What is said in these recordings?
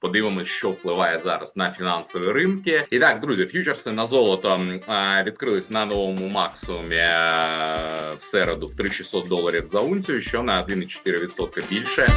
Подивимось, що впливає зараз на фінансові ринки. І так, друзі, ф'ючерси на золото відкрились на новому максимумі е, в середу в 3600 доларів за унцію, що на 1,4% більше.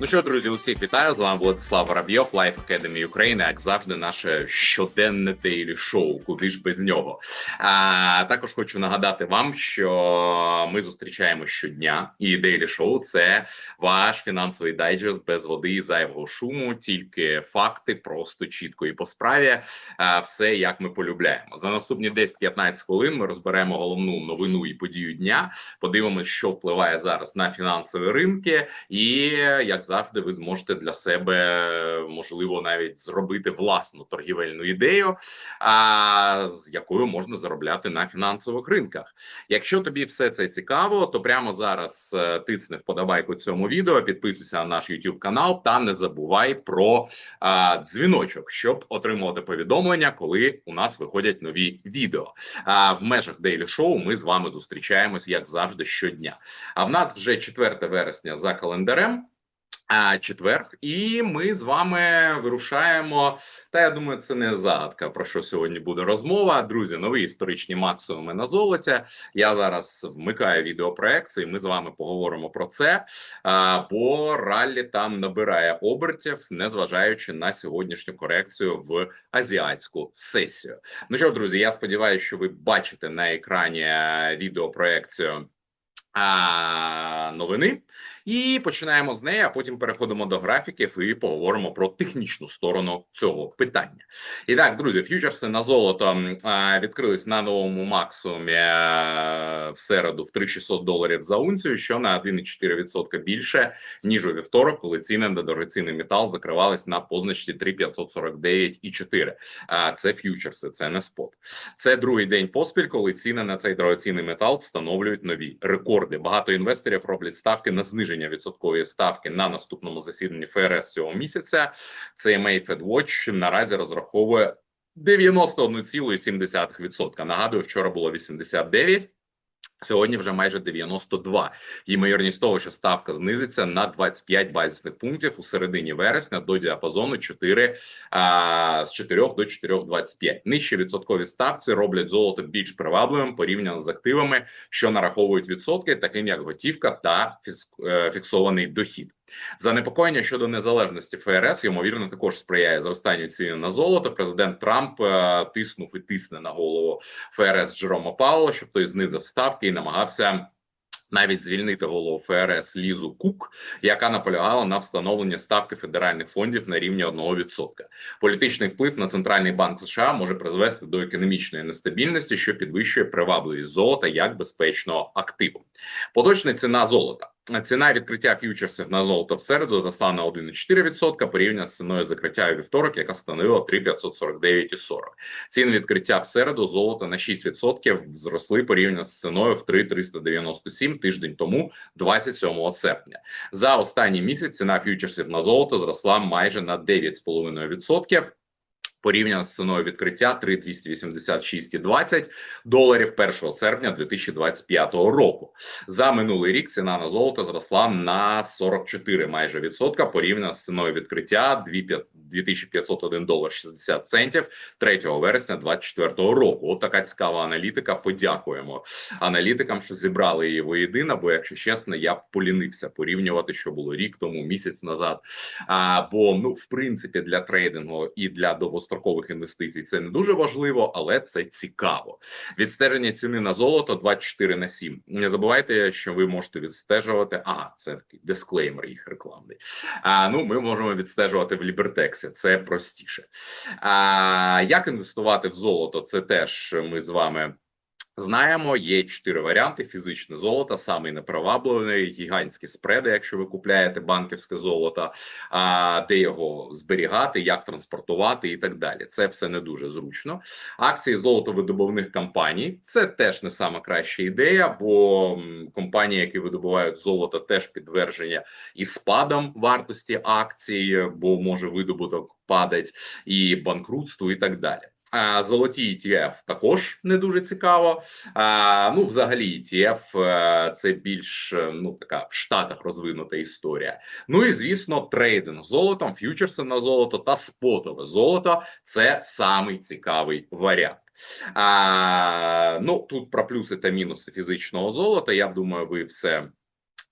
Ну що, друзі, усіх вітаю. З вами Владислав Воробйов, Life Academy України, як завжди, наше щоденне дейлі шоу. Куди ж без нього? А також хочу нагадати вам, що ми зустрічаємо щодня, і дейлі шоу це ваш фінансовий дайджест без води і зайвого шуму, тільки факти, просто чітко і по справі. А, все як ми полюбляємо. За наступні 10-15 хвилин ми розберемо головну новину і подію дня. Подивимось, що впливає зараз на фінансові ринки, і як завжди, ви зможете для себе можливо навіть зробити власну торгівельну ідею, а з якою можна заробляти на фінансових ринках. Якщо тобі все це цікаво, то прямо зараз е, тисни вподобайку цьому відео, підписуйся на наш YouTube канал та не забувай про а, дзвіночок, щоб отримувати повідомлення, коли у нас виходять нові відео. А в межах Daily Show ми з вами зустрічаємось як завжди щодня. А в нас вже 4 вересня за календарем. А четвер, і ми з вами вирушаємо. Та я думаю, це не загадка про що сьогодні буде розмова. Друзі, нові історичні максимуми на золоті. Я зараз вмикаю відеопроекцію. і Ми з вами поговоримо про це. Бо раллі там набирає обертів, незважаючи на сьогоднішню корекцію в азіатську сесію. Ну що, друзі, я сподіваюся, що ви бачите на екрані відеопроекцію. А, новини і починаємо з неї, а потім переходимо до графіків і поговоримо про технічну сторону цього питання. І так, друзі, ф'ючерси на золото а, відкрились на новому максимумі а, в середу в 3600 доларів за унцію, що на 1,4% більше ніж у вівторок, коли ціни на дорогоцінний метал закривались на позначці 3,549,4. А це ф'ючерси, це не спот. Це другий день поспіль, коли ціни на цей дорогоцінний метал встановлюють нові рекорди. Багато інвесторів роблять ставки на зниження відсоткової ставки на наступному засіданні ФРС цього місяця. CMA FedWatch наразі розраховує 91,7%. Нагадую, вчора було 89%. Сьогодні вже майже 92. Ймовірність того, що ставка знизиться на 25 базисних пунктів у середині вересня до діапазону 4 а, з 4 до 4,25. Нижчі відсоткові ставці роблять золото більш привабливим порівняно з активами, що нараховують відсотки, таким як готівка та е, фіксований дохід. Занепокоєння щодо незалежності ФРС ймовірно також сприяє зростанню ціни на золото. Президент Трамп е, тиснув і тисне на голову ФРС Джерома Паула, щоб той знизив ставки і намагався. Навіть звільнити голову ФРС Лізу Кук, яка наполягала на встановленні ставки федеральних фондів на рівні 1%. Політичний вплив на центральний банк США може призвести до економічної нестабільності, що підвищує привабливість золота як безпечного активу. Поточна ціна золота. Ціна відкриття ф'ючерсів на золото в середу зросла на 1,4% порівняно з ціною закриття у вівторок, яка становила 3,549,40. Ціни відкриття в середу золота на 6% зросли порівняно з ціною в 3,397 тиждень тому, 27 серпня. За останній місяць ціна ф'ючерсів на золото зросла майже на 9,5%. Порівняно з ціною відкриття 3,286,20 доларів 1 серпня 2025 року. За минулий рік ціна на золото зросла на 44 майже відсотка порівняно з ціною відкриття 2,5 2501 долар 60 центів 3 вересня 2024 року. От така цікава аналітика. Подякуємо аналітикам, що зібрали її воєдино, бо, якщо чесно, я полінився порівнювати, що було рік тому, місяць назад. А, бо ну, в принципі, для трейдингу і для довгострокових інвестицій це не дуже важливо, але це цікаво. Відстеження ціни на золото 24 на 7. Не забувайте, що ви можете відстежувати. Ага, це такий дисклеймер їх рекламний. А ну, ми можемо відстежувати в Лібертексі. Це простіше. А як інвестувати в золото? Це теж ми з вами. Знаємо, є чотири варіанти: фізичне золото, самий непривабливий, гігантські спреди, якщо ви купляєте банківське золото, а де його зберігати, як транспортувати і так далі. Це все не дуже зручно. Акції золотовидобувних компаній це теж не сама краща ідея, бо компанії, які видобувають золото, теж підтвердження і спадом вартості акцій, бо може видобуток падать, і банкрутство, і так далі. Золоті ETF також не дуже цікаво. Ну, взагалі, ETF е, це більш е, ну така в Штатах розвинута історія. Ну і звісно, трейдинг золотом, ф'ючерси на золото та спотове золото це самий цікавий варіант. А, Ну тут про плюси та мінуси фізичного золота. Я думаю, ви все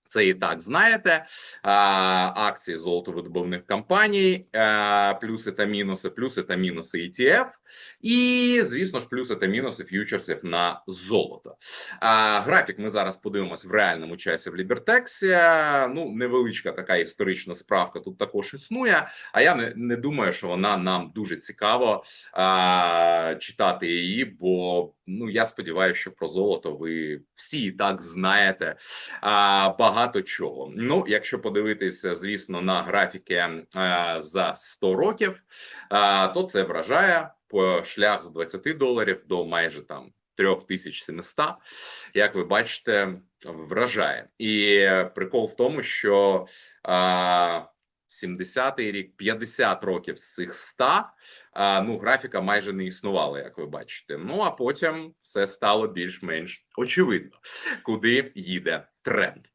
це і так знаєте. А, Акції золотовидобувних компаній, а, плюси та мінуси, плюси та мінуси ETF, і, звісно ж, плюси та мінуси ф'ючерсів на золото. А, Графік ми зараз подивимось в реальному часі в Лібертексі. Ну, невеличка така історична справка тут також існує. А я не, не думаю, що вона нам дуже цікаво а, читати її, бо ну я сподіваюся, що про золото ви всі і так знаєте. А, багато чого. Ну, якщо подивитися, звісно, на графіки е, за 100 років, е, то це вражає по шлях з 20 доларів до майже там 3700, як ви бачите, вражає. І прикол в тому, що е, 70-й рік, 50 років з цих 100, а, ну графіка майже не існувала, як ви бачите. Ну а потім все стало більш-менш очевидно, куди їде тренд.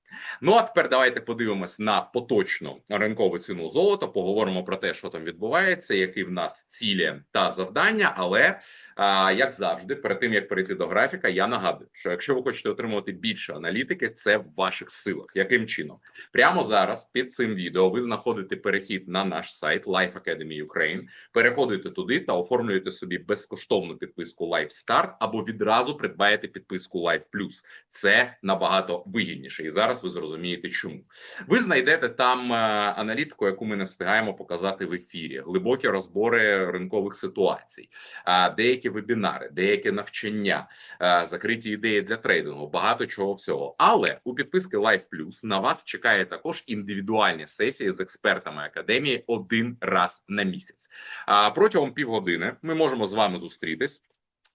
Ну а тепер давайте подивимось на поточну ринкову ціну золота. Поговоримо про те, що там відбувається, які в нас цілі та завдання. Але а, як завжди, перед тим як перейти до графіка, я нагадую, що якщо ви хочете отримувати більше аналітики, це в ваших силах. Яким чином? Прямо зараз під цим відео ви знаходите перехід на наш сайт Life Academy Ukraine, переходите туди та оформлюєте собі безкоштовну підписку Life Start або відразу придбаєте підписку Life Plus. Це набагато вигідніше і зараз ви зрозумієте, чому ви знайдете там е, аналітику, яку ми не встигаємо показати в ефірі, глибокі розбори ринкових ситуацій, деякі вебінари, деякі навчання, закриті ідеї для трейдингу, багато чого всього. Але у підписки Life Plus на вас чекає також індивідуальні сесії з експертами академії один раз на місяць. Протягом півгодини ми можемо з вами зустрітись.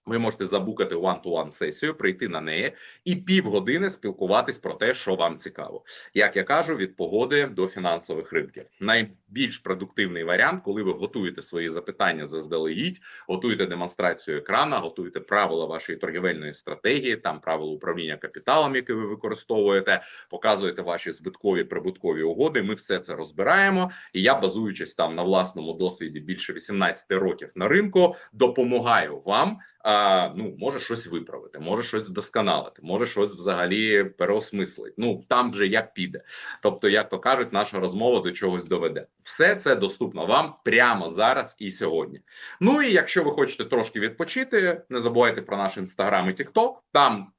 Ви можете забукати one-to-one сесію, прийти на неї і півгодини спілкуватись про те, що вам цікаво. Як я кажу, від погоди до фінансових ринків. Найбільш продуктивний варіант, коли ви готуєте свої запитання заздалегідь, готуєте демонстрацію екрана, готуєте правила вашої торгівельної стратегії, там правила управління капіталом, які ви використовуєте, показуєте ваші збиткові прибуткові угоди. Ми все це розбираємо. І я, базуючись там на власному досвіді більше 18 років на ринку, допомагаю вам а, ну може щось виправити, може щось вдосконалити, може щось взагалі переосмислити. Ну там вже як піде. Тобто, як то кажуть, наша розмова до чогось доведе. Все це доступно вам прямо зараз і сьогодні. Ну і якщо ви хочете трошки відпочити, не забувайте про наш інстаграм і тікток. Там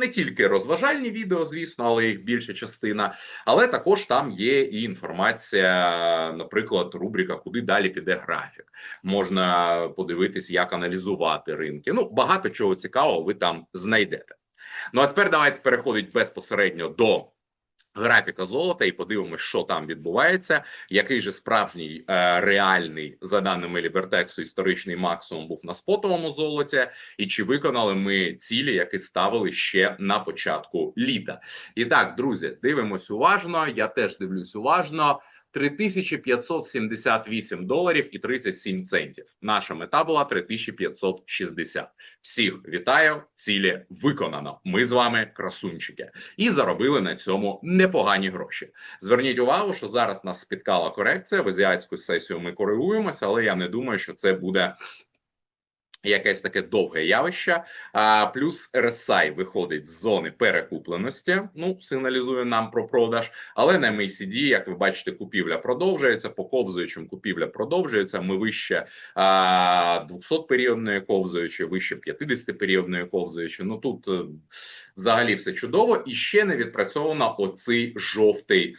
не тільки розважальні відео, звісно, але їх більша частина, але також там є і інформація, наприклад, рубрика Куди далі піде графік. Можна подивитись, як аналізувати ринки. Ну багато чого цікавого ви там знайдете. Ну а тепер давайте переходить безпосередньо до. Графіка золота і подивимося, що там відбувається, який же справжній е, реальний, за даними Лібертексу, історичний максимум був на спотовому золоті, і чи виконали ми цілі, які ставили ще на початку літа? І так, друзі, дивимось уважно. Я теж дивлюсь уважно. 3578 доларів і 37 центів. Наша мета була 3560. Всіх вітаю! Цілі виконано. Ми з вами красунчики і заробили на цьому непогані гроші. Зверніть увагу, що зараз нас спіткала корекція. В азіатську сесію ми коригуємося, але я не думаю, що це буде Якесь таке довге явище, а плюс RSI виходить з зони перекупленості. Ну сигналізує нам про продаж. Але на MACD, як ви бачите, купівля продовжується. По ковзуючим купівля продовжується. Ми вище а, 200 періодної ковзуючи, вище 50 періодної ковзуючи. Ну тут е, взагалі все чудово і ще не відпрацьовано оцей жовтий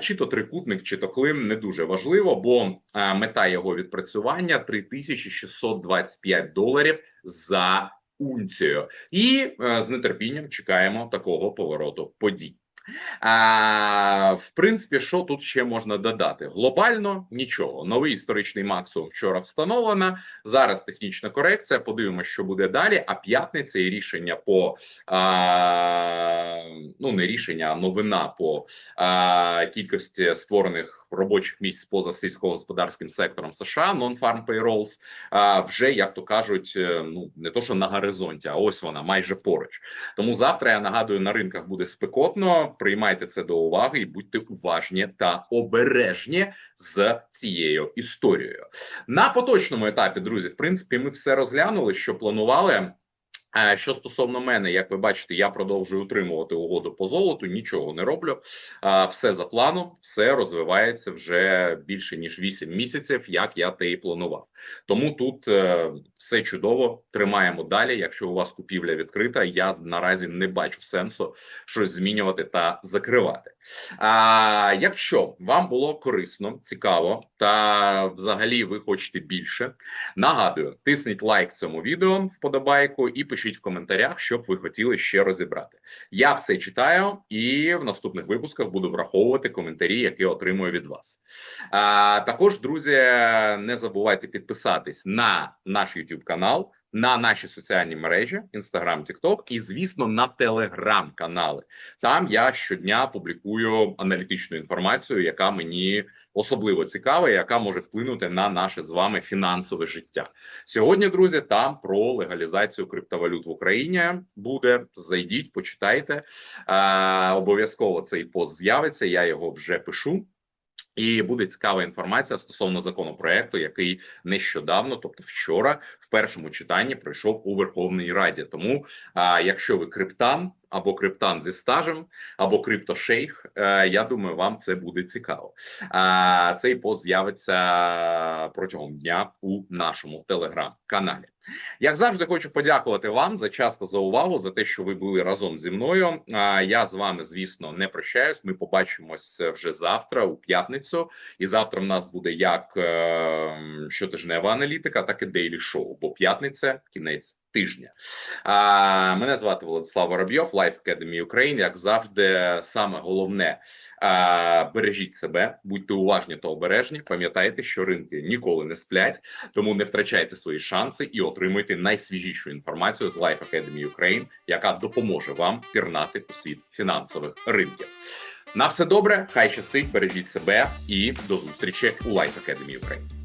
чи то трикутник, чи то клим не дуже важливо, бо мета його відпрацювання 3625 доларів за унцію, і е, з нетерпінням чекаємо такого повороту подій. А, В принципі, що тут ще можна додати? Глобально нічого. Новий історичний максимум вчора встановлено. Зараз технічна корекція. Подивимося, що буде далі. А п'ятниця і рішення по а, ну не рішення, а новина по а, кількості створених робочих місць поза сільськогосподарським сектором США, non-farm payrolls, а, вже як то кажуть, е, ну не то, що на горизонті, а ось вона майже поруч. Тому завтра я нагадую, на ринках буде спекотно. Приймайте це до уваги і будьте уважні та обережні з цією історією. На поточному етапі, друзі, в принципі, ми все розглянули, що планували. Е, Що стосовно мене, як ви бачите, я продовжую утримувати угоду по золоту, нічого не роблю. Все за планом, все розвивається вже більше ніж 8 місяців, як я те і планував. Тому тут е, все чудово. Тримаємо далі. Якщо у вас купівля відкрита, я наразі не бачу сенсу щось змінювати та закривати. А якщо вам було корисно, цікаво та взагалі ви хочете більше, нагадую, тисніть лайк цьому відео, вподобайку і пишіть в коментарях, що б ви хотіли ще розібрати. Я все читаю і в наступних випусках буду враховувати коментарі, які отримую від вас. А, також, друзі, не забувайте підписатись на наш YouTube канал. На наші соціальні мережі Instagram, TikTok і, звісно, на Telegram канали. Там я щодня публікую аналітичну інформацію, яка мені особливо цікава, і яка може вплинути на наше з вами фінансове життя. Сьогодні, друзі, там про легалізацію криптовалют в Україні буде. Зайдіть, почитайте. Е, обов'язково цей пост з'явиться. Я його вже пишу. І буде цікава інформація стосовно законопроекту, який нещодавно, тобто вчора, в першому читанні пройшов у Верховній Раді. Тому, а, якщо ви криптан або криптан зі стажем, або криптошейх, е, я думаю, вам це буде цікаво. А, цей пост з'явиться протягом дня у нашому телеграм-каналі. Як завжди, хочу подякувати вам за час та за увагу, за те, що ви були разом зі мною. Я з вами, звісно, не прощаюсь. Ми побачимось вже завтра, у п'ятницю. І завтра в нас буде як е, щотижнева аналітика, так і дейлі шоу. Бо п'ятниця кінець тижня. А, Мене звати Владислав Воробйов, Life Academy Ukraine. Як завжди, саме головне а, бережіть себе, будьте уважні та обережні. Пам'ятайте, що ринки ніколи не сплять, тому не втрачайте свої шанси і отримуйте найсвіжішу інформацію з Life Academy Ukraine, яка допоможе вам пірнати у світ фінансових ринків. На все добре, хай щастить, бережіть себе і до зустрічі у Life Academy Ukraine.